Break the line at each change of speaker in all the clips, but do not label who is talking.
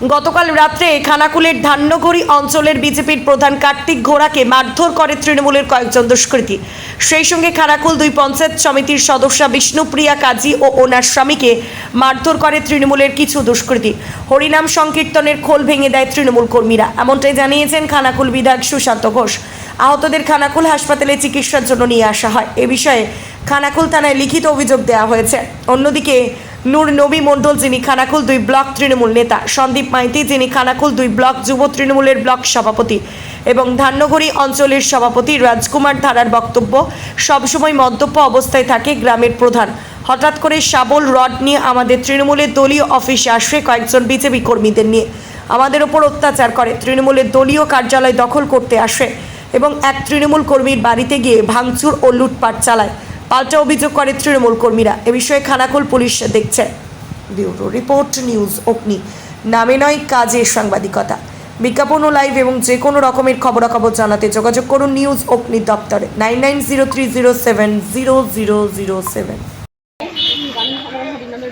গতকাল রাত্রে খানাকুলের ধান্যঘড়ি অঞ্চলের বিজেপির প্রধান কার্তিক ঘোড়াকে মারধর করে তৃণমূলের কয়েকজন দুষ্কৃতী। সেই সঙ্গে খানাকুল দুই পঞ্চায়েত সমিতির সদস্যা বিষ্ণুপ্রিয়া কাজী ও ওনার স্বামীকে মারধর করে তৃণমূলের কিছু দুষ্কৃতী। হরিনাম সংকীর্তনের খোল ভেঙে দেয় তৃণমূল কর্মীরা। এমনটাই জানিয়েছেন খানাকুল বিধায়ক সুশান্ত ঘোষ। আহতদের খানাকুল হাসপাতালে চিকিৎসার জন্য নিয়ে আসা হয়। এ বিষয়ে খানাকুল থানায় লিখিত অভিযোগ দেওয়া হয়েছে। অন্যদিকে নূর নবী মণ্ডল, যিনি খানাকুল দুই ব্লক তৃণমূল নেতা। সন্দীপ মাইতি, যিনি খানাকুল দুই ব্লক যুব তৃণমূলের ব্লক সভাপতি। এবং ধান্যঘড়ি অঞ্চলের সভাপতি রাজকুমার ধারার বক্তব্য সবসময় মদ্যপ অবস্থায় থাকে গ্রামের প্রধান। হঠাৎ করে শাবল রড নিয়ে আমাদের তৃণমূলের দলীয় অফিসে আসে কয়েকজন বিজেপি কর্মীদের নিয়ে। আমাদের ওপর অত্যাচার করে, তৃণমূলের দলীয় কার্যালয় দখল করতে আসে এবং এক তৃণমূল কর্মীর বাড়িতে গিয়ে ভাঙচুর ও লুটপাট চালায়। পাল্টা অভিযোগ করে তৃণমূল কর্মীরা। এ বিষয়ে খানাকুল পুলিশ দেখছে। Bureau report, news Agni. নামে নয়, কাজে সাংবাদিকতা। বিজ্ঞাপন ও লাইভ এবং যে কোনো রকমের খবরাখবর জানাতে যোগাযোগ করুন নিউজ অগ্নি দপ্তরে। Nine nine zero three zero seven zero zero zero seven.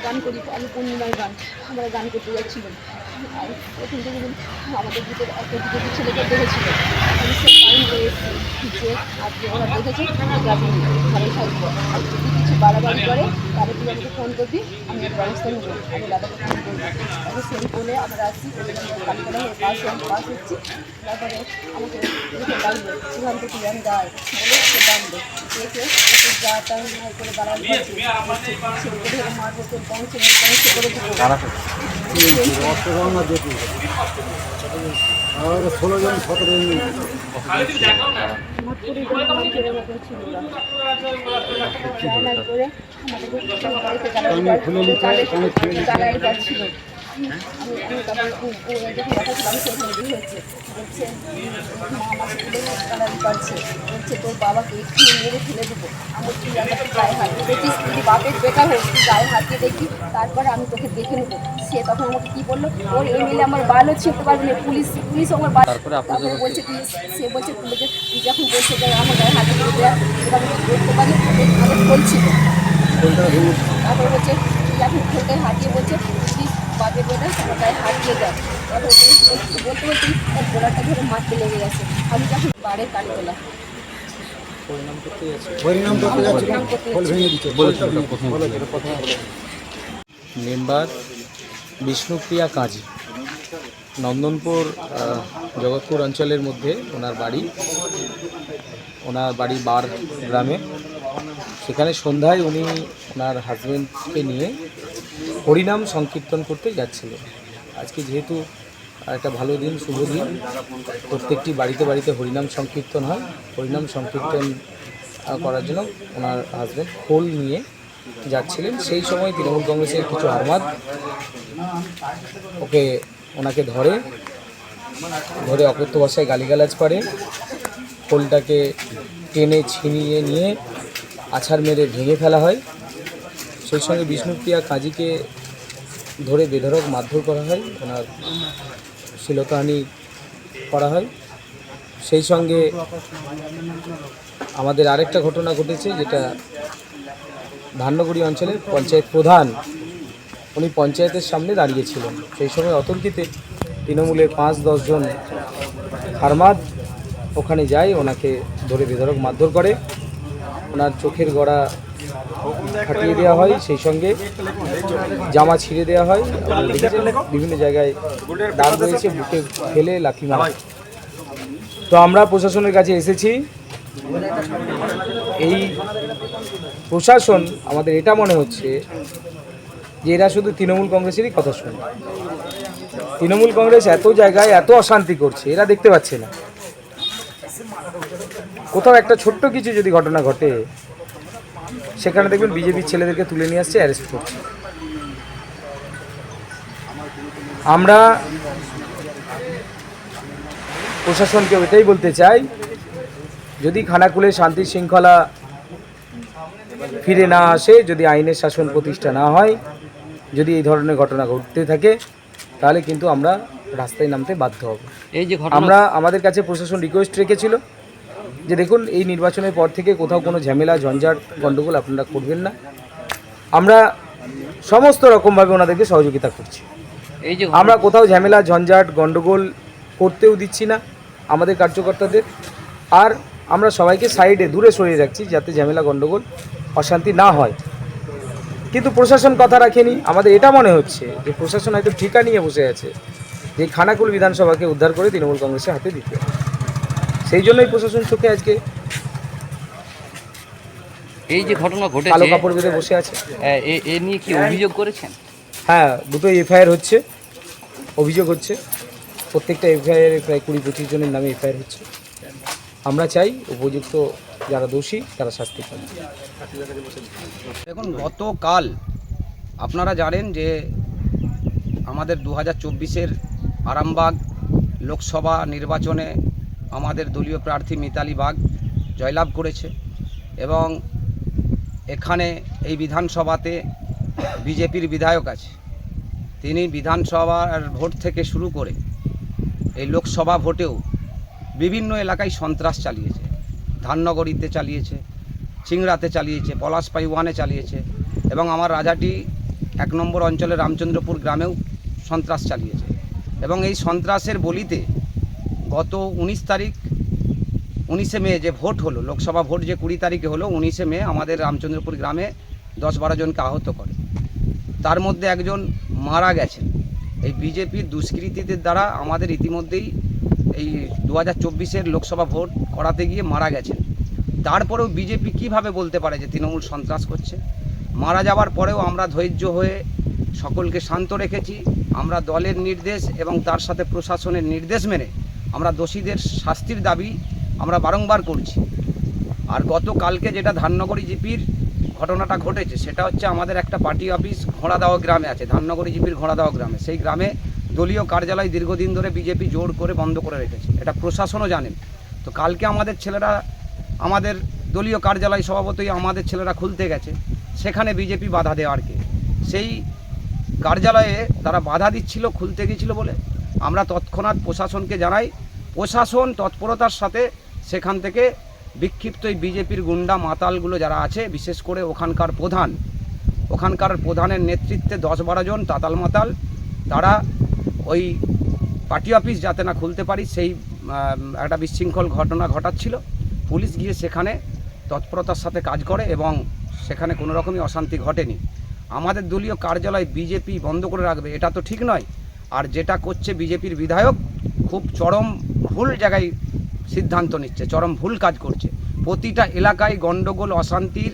গান করি আমি পূর্ণিমার গান। আমরা গান করতে যাচ্ছিলাম আর আমাদের ভিতরে একটা বিজেপি ছেলেকে দেখেছিল আমি সে টাইম রয়েছে আজকে ওরা দেখেছে ভালো থাকব কিছু বাড়াবাড়ি করে তাহলে তুই আমাকে ফোন করবি আমি ব্যবস্থা নেব আমি দাদাকে ফোন করব তারপরে সেই বলে আমরা আসছি কালকে হয়ে পাস হচ্ছি তারপরে আমাকে ডাকবে সেখান থেকে আমি দাঁড়াই বলে সে ডাকবে দেখে যা নাই করে দাঁড়াল ছেলেকে ধরে মারবো তোর পৌঁছে পৌঁছে করে দেবো
আমাদের ষোলো জন সতেরো জন খুলে নিতে
আমি আমি হয়েছে বলছে বলছে তোর বাবাকে মেরে ফেলে দেবো আমার তুই আমার গায়ে হাত দিয়ে দেখিস তুই বাপের বেকার হোক তুই গায়ে হাত দিয়ে দেখি তারপরে আমি তোকে দেখে নেব সে তখন আমাকে কি বলল ওর এমএলএ আমার বালও ছিঁড়তে পারবে না পুলিশ পুলিশ আমার বাল
তারপরে আপনি
বলছে তুই সে বলছে তুই যে তুই যখন বলছে যে আমার গায়ে হাত দিয়ে আমি দেখতে পারি? আমাদের বলছিল তারপরে বলছে তুই এখন হাতিয়ে বলছে? তুই বেটা আমার গায়ে হাত দিয়ে দেয় বলতে বলতে তার গোড়াটা ধরে মারতে লেগে গেছে। আমি যখন বাড়ির কালি তোলা
করতে
মেম্বার বিষ্ণুপ্রিয়া কাজী নন্দনপুর জগৎপুর অঞ্চলের মধ্যে ওনার বাড়ি। ওনার বাড়ি বার গ্রামে। সেখানে সন্ধ্যায় উনি ওনার হাজবেন্ডকে নিয়ে হরিনাম সংকীর্তন করতে যাচ্ছিল। আজকে যেহেতু একটা ভালো দিন, শুভ দিন, প্রত্যেকটি বাড়িতে বাড়িতে হরিনাম সংকীর্তন হয়। হরিনাম সংকীর্তন করার জন্য ওনার হাজবেন্ড খোল নিয়ে যাচ্ছিলেন। সেই সময় তৃণমূল কংগ্রেসের কিছু আরমাদ ওকে ওনাকে ধরে ধরে অকথ্য ভাষায় গালিগালাজ করে। খোলটাকে টেনে ছিনিয়ে নিয়ে আছাড় মেরে ভেঙে ফেলা হয়। সেই সঙ্গে বিষ্ণুপ্রিয়া কাজীকে ধরে বেধরক মারধর করা হয়। ওনার শ্লীলতাহানি করা হয়। সেই সঙ্গে আমাদের আরেকটা ঘটনা ঘটেছে, যেটা ধান্যগুড়ি অঞ্চলের পঞ্চায়েত প্রধান, উনি পঞ্চায়েতের সামনে দাঁড়িয়েছিলেন সেই সময় অতর্কিতে তৃণমূলের পাঁচ দশজন হারমাদ ওখানে যায়, ওনাকে ধরে বেধরক মারধর করে। ওনার চোখের গড়া ফাটিয়ে দেওয়া হয়, সেই সঙ্গে জামা ছিঁড়ে দেওয়া হয় বিভিন্ন জায়গায় দাগ রয়েছে, বুকে ফেলে লাথি মারা। তো আমরা প্রশাসনের কাছে এসেছি। এই প্রশাসন, আমাদের এটা মনে হচ্ছে যে এরা শুধু তৃণমূল কংগ্রেসেরই কথা শোনে। তৃণমূল কংগ্রেস এত জায়গায় এত অশান্তি করছে, এরা দেখতে পাচ্ছে না। কোথাও একটা ছোট্ট কিছু যদি ঘটনা ঘটে সেখানে দেখবেন বিজেপির ছেলেদেরকে তুলে নিয়ে আসছে অ্যারেস্ট করছে। আমরা প্রশাসনকে এটাই বলতে চাই যদি খানাকুলে শান্তি শৃঙ্খলা ফিরে না আসে যদি আইনের শাসন প্রতিষ্ঠা না হয় যদি এই ধরনের ঘটনা ঘটতে থাকে তাহলে কিন্তু আমরা রাস্তায় নামতে বাধ্য হব।
এই যে
আমরা আমাদের কাছে প্রশাসন রিকোয়েস্ট রেখেছিল। যে দেখুন এই নির্বাচনের পর থেকে কোথাও কোনো ঝামেলা ঝঞ্ঝাট গণ্ডগোল আপনারা করবেন না। আমরা সমস্ত রকমভাবে ওনাদেরকে সহযোগিতা করছি।
এই যে
আমরা কোথাও ঝামেলা ঝঞ্ঝাট গন্ডগোল করতেও দিচ্ছি না আমাদের কার্যকর্তাদের। আর আমরা সবাইকে সাইডে দূরে সরিয়ে রাখছি যাতে ঝামেলা গন্ডগোল অশান্তি না হয়। কিন্তু প্রশাসন কথা রাখেনি। আমাদের এটা মনে হচ্ছে যে প্রশাসন হয়তো ঠিকা নিয়ে বসে আছে যে খানাকুল বিধানসভাকে উদ্ধার করে তৃণমূল কংগ্রেসের হাতে দিতে হবে। সেই জন্যই প্রশাসন চোখে আজকে
এই যে ঘটনা
কালো কাপড় বেঁধে বসে আছে।
এ এ- এ নিয়ে কি অভিযোগ করেছেন?
হ্যাঁ দুটো এফআইআর হচ্ছে অভিযোগ হচ্ছে। প্রত্যেকটা এফআইআর প্রায় কুড়ি পঁচিশ জনের নামে এফআইআর হচ্ছে। আমরা চাই উপযুক্ত যারা দোষী তারা শাস্তি পাবে
দেখুন গতকাল আপনারা জানেন যে আমাদের দু হাজার চব্বিশের আরামবাগ লোকসভা নির্বাচনে আমাদের দলীয় প্রার্থী মিতালি বাগ জয়লাভ করেছে এবং এখানে এই বিধানসভাতে বিজেপির বিধায়ক আছে। তিনি বিধানসভার ভোট থেকে শুরু করে এই লোকসভা ভোটেও বিভিন্ন এলাকায় সন্ত্রাস চালিয়েছে। ধাননগরীতে চালিয়েছে, চিংড়াতে চালিয়েছে পলাশপাই ওয়ানে চালিয়েছে এবং আমার রাজাটি এক নম্বর অঞ্চলে রামচন্দ্রপুর গ্রামেও সন্ত্রাস চালিয়েছে। এবং এই সন্ত্রাসের বলিতে গত উনিশ তারিখ, উনিশে মে যে ভোট হলো, লোকসভা ভোট যে কুড়ি তারিখে হলো, উনিশে মে আমাদের রামচন্দ্রপুর গ্রামে দশ বারো জনকে আহত করে। তার মধ্যে একজন মারা গেছেন। এই বিজেপির দুষ্কৃতীদের দ্বারা আমাদের ইতিমধ্যেই এই দু হাজার চব্বিশের লোকসভা ভোট করাতে গিয়ে মারা গেছেন। তারপরেও বিজেপি কীভাবে বলতে পারে যে তৃণমূল সন্ত্রাস করছে? মারা যাওয়ার পরেও আমরা ধৈর্য হয়ে সকলকে শান্ত রেখেছি। আমরা দলের নির্দেশ এবং তার সাথে প্রশাসনের নির্দেশ মেনে আমরা দোষীদের শাস্তির দাবি আমরা বারংবার করছি। আর গতকালকে যেটা ধাননগরী জিপির ঘটনাটা ঘটেছে, সেটা হচ্ছে আমাদের একটা পার্টি অফিস ঘোড়াদাওয়া গ্রামে আছে, ধাননগরী জিপির ঘোড়াদাওয়া গ্রামে। সেই গ্রামে দলীয় কার্যালয় দীর্ঘদিন ধরে বিজেপি জোর করে বন্ধ করে রেখেছে। এটা প্রশাসনও জানেন। তো কালকে আমাদের ছেলেরা, আমাদের দলীয় কার্যালয় স্বভাবতই আমাদের ছেলেরা খুলতে গেছে, সেখানে বিজেপি বাধা দেওয়ারকে সেই কার্যালয়ে তারা বাধা দিচ্ছিল, খুলতে গেছিল বলে? আমরা তৎক্ষণাৎ প্রশাসনকে জানাই। প্রশাসন তৎপরতার সাথে সেখান থেকে বিক্ষিপ্ত এই বিজেপির গুন্ডা মাতালগুলো যারা আছে, বিশেষ করে ওখানকার প্রধান, ওখানকার প্রধানের নেতৃত্বে দশ বারো জন তাতাল মাতাল, তারা ওই পার্টি অফিস যাতে না খুলতে পারি, সেই একটা বিশৃঙ্খল ঘটনা ঘটাচ্ছিল। পুলিশ গিয়ে সেখানে তৎপরতার সাথে কাজ করে এবং সেখানে কোনো রকমই অশান্তি ঘটেনি। আমাদের দলীয় কার্যালয় বিজেপি বন্ধ করে রাখবে, এটা তো ঠিক নয়। আর যেটা করছে বিজেপির বিধায়ক, খুব চরম ভুল জায়গায় সিদ্ধান্ত নিচ্ছে, চরম ভুল কাজ করছে। প্রতিটা এলাকায় গণ্ডগোল অশান্তির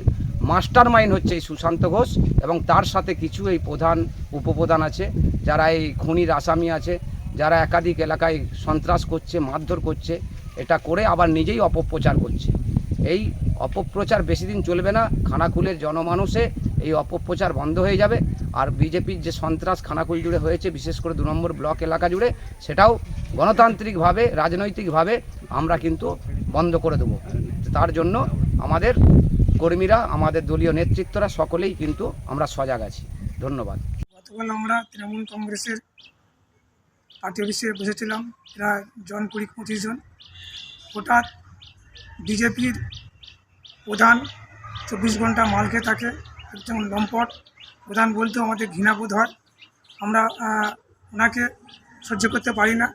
মাস্টার মাইন্ড হচ্ছে এই সুশান্ত ঘোষ এবং তার সাথে কিছু এই প্রধান উপপ্রধান আছে, যারা এই খুনির আসামি আছে, যারা একাধিক এলাকায় সন্ত্রাস করছে, মারধর করছে, এটা করে আবার নিজেই অপপ্রচার করছে। এই অপপ্রচার বেশি দিন চলবে না খানাকুলের জনমানুষে এই অপপ্রচার বন্ধ হয়ে যাবে। আর বিজেপির যে সন্ত্রাস খানাকুল জুড়ে হয়েছে, বিশেষ করে দু নম্বর ব্লক এলাকা জুড়ে, সেটাও গণতান্ত্রিকভাবে, রাজনৈতিকভাবে আমরা কিন্তু বন্ধ করে দেবো। তার জন্য আমাদের কর্মীরা, আমাদের দলীয় নেতৃত্বরা সকলেই কিন্তু আমরা সজাগ আছি। ধন্যবাদ।
গতকাল আমরা তৃণমূল কংগ্রেসের পার্টি অফিসে বসেছিলাম, প্রায় জন কুড়ি পঁচিশ জন। হঠাৎ বিজেপির প্রধান চব্বিশ ঘণ্টা মাল খেয়ে থাকে, একজন লম্পট প্রধান বলতেও আমাদের ঘৃণাবোধ হয়। আমরা ওনাকে সহ্য করতে পারি না।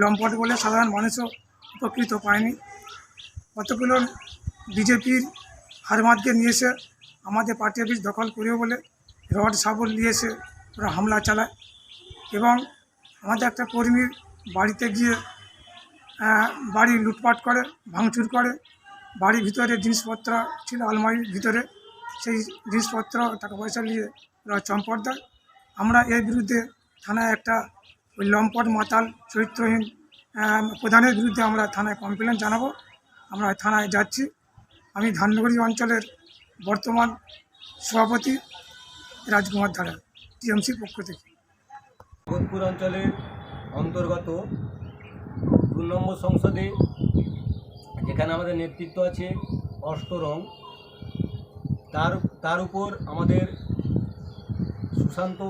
লম্পট বলে সাধারণ মানুষও উপকৃত পায়নি। কতগুলো বিজেপির হারমাদকে নিয়ে এসে আমাদের পার্টি অফিস দখল করেও বলে রড সাবল নিয়ে এসে ওরা হামলা চালায়। এবং আমাদের একটা কর্মীর বাড়িতে গিয়ে বাড়ি লুটপাট করে, ভাঙচুর করে। বাড়ির ভিতরে জিনিসপত্র ছিল, আলমারির ভিতরে। সেই জিনিসপত্র টাকা পয়সা নিয়ে ওরা আমরা এর বিরুদ্ধে থানায় একটা ওই লম্পট মাতাল, চরিত্রহীন প্রধানের বিরুদ্ধে আমরা থানায় কমপ্লেন জানাব। আমরা থানায় যাচ্ছি। আমি ধাননগরী অঞ্চলের বর্তমান সভাপতি রাজকুমার ধারা, টিএমসির পক্ষ থেকে।
জগৎপুর অঞ্চলের অন্তর্গত দু নম্বর সংসদে যেখানে আমাদের নেতৃত্ব আছে অষ্টরং তার তার উপর আমাদের সুশান্ত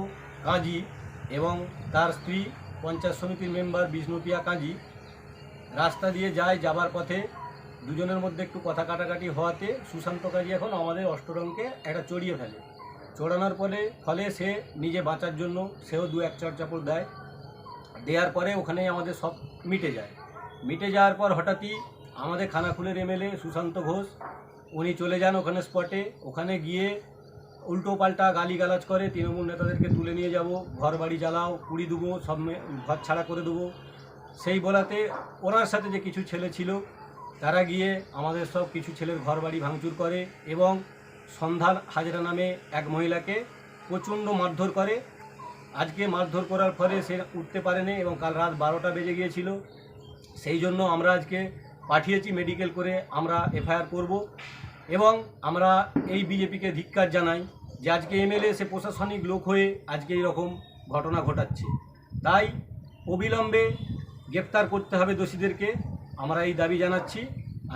কাজী এবং তার স্ত্রী পঞ্চায়েত সমিতির মেম্বার বিষ্ণুপ্রিয়া কাজী রাস্তা দিয়ে যায় যাবার পথে দুজনের মধ্যে একটু কথা কাটাকাটি হওয়াতে সুশান্ত কাজী এখন আমাদের অষ্টরংকে একটা চড়িয়ে ফেলে। চড়ানোর ফলে ফলে সে নিজে বাঁচার জন্য সেও দু এক চার চাপড় দেয়। দেওয়ার পরে ওখানেই আমাদের সব মিটে যায়। মিটে যাওয়ার পর হঠাৎই আমাদের খানাকুলের এমএলএ সুশান্ত ঘোষ উনি চলে যান ওখানে স্পটে ওখানে গিয়ে উল্টো পাল্টা গালিগালাজ করে, তৃণমূল নেতাদেরকে তুলে নিয়ে যাব ঘর বাড়ি জ্বালাও, কুড়ি দেবো, সব ঘর ছাড়া করে দেবো। সেই বলাতে ওনার সাথে যে কিছু ছেলে ছিল, তারা গিয়ে আমাদের সব কিছু ছেলের ঘর বাড়ি ভাঙচুর করে এবং সন্ধান হাজরা নামে এক মহিলাকে প্রচণ্ড মারধর করে। আজকে মারধর করার ফলে সে উঠতে পারেনি এবং কাল রাত বারোটা বেজে গিয়েছিল। সেই জন্য আমরা আজকে পাঠিয়েছি মেডিকেল করে, আমরা এফআইআর করব এবং আমরা এই বিজেপিকে ধিক্কার জানাই যে আজকে এমএলএ সে প্রশাসনিক লোক হয়ে আজকে এরকম ঘটনা ঘটাচ্ছে। তাই অবিলম্বে গ্রেপ্তার করতে হবে দোষীদেরকে। আমরা এই দাবি জানাচ্ছি।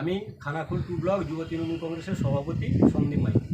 আমি খানাকুল ব্লক যুব তৃণমূল কংগ্রেসের সভাপতি সন্দীপ মাইতি।